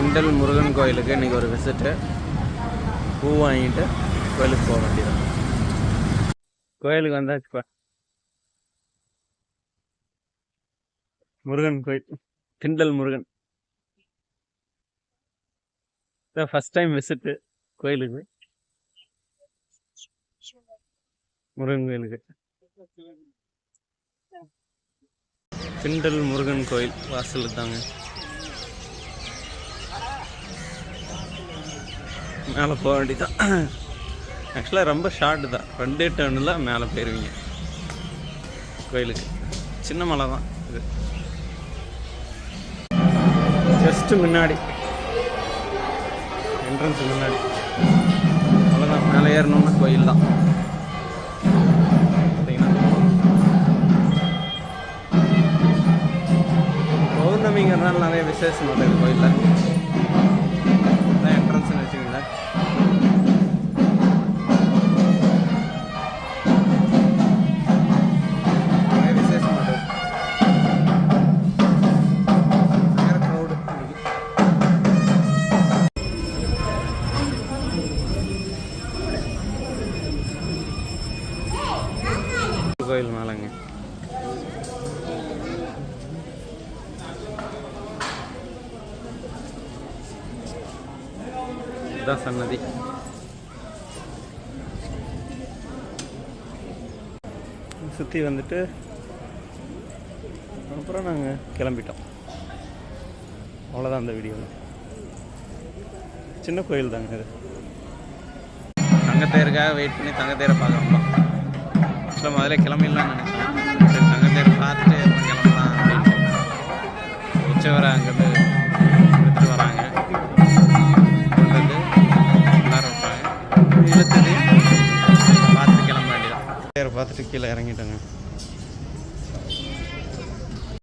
திண்டல் முருகன் கோயிலுக்கு இன்றைக்கி ஒரு விசிட்டு பூ வாங்கிட்டு கோயிலுக்கு போக வேண்டியதான் கோயிலுக்கு வந்தாச்சுப்பா. முருகன் கோயில் Thindal Murugan. First time visit கோயிலுக்கு. முருகன் கோயிலுக்கு. திண்டல் முருகன் கோயில் வாசல் தாங்க. மேலே போக வேண்டியதான் ஆக்சுவலாக ரொம்ப ஷார்ட்டு தான். ரெண்டே டேர்னில் மேலே போயிடுவீங்க கோயிலுக்கு. சின்ன மலை தான் இது. ஜஸ்ட்டு முன்னாடி. என்ட்ரன்ஸ் முன்னாடி. அவ்வளோதான் மேலே ஏறணும்னா கோயில் தான். பார்த்தீங்கன்னா. பௌர்ணமிங்கிறதுனால நிறைய விசேஷம் நடக்குது கோயிலில். கோயில் மேலங்க. இதுதான் சன்னதி. சுற்றி வந்துட்டு அப்புறம் நாங்கள் கிளம்பிட்டோம். அவ்வளோதான் அந்த வீடியோவில் சின்ன கோயில் தாங்க இது தங்கத்தேருக்காக வெயிட் பண்ணி தங்கத்தேரை பார்க்கலாம் ஆக்சுவலாக முதல்ல கிளம்பிடலாம்னு நினச்சேன் சரி தங்கத்தேர் பார்த்துட்டு அப்புறம் கிளம்பலாம் அப்படின்ட்டு. உச்சவரை அங்கேருந்து எடுத்துகிட்டு வராங்க. கொண்டு வந்து எல்லாரும் வைப்பாங்க இழுத்தது பார்த்துட்டு கிளம்ப வேண்டியதான் தேரை பார்த்துட்டு கீழே இறங்கிட்டோங்க.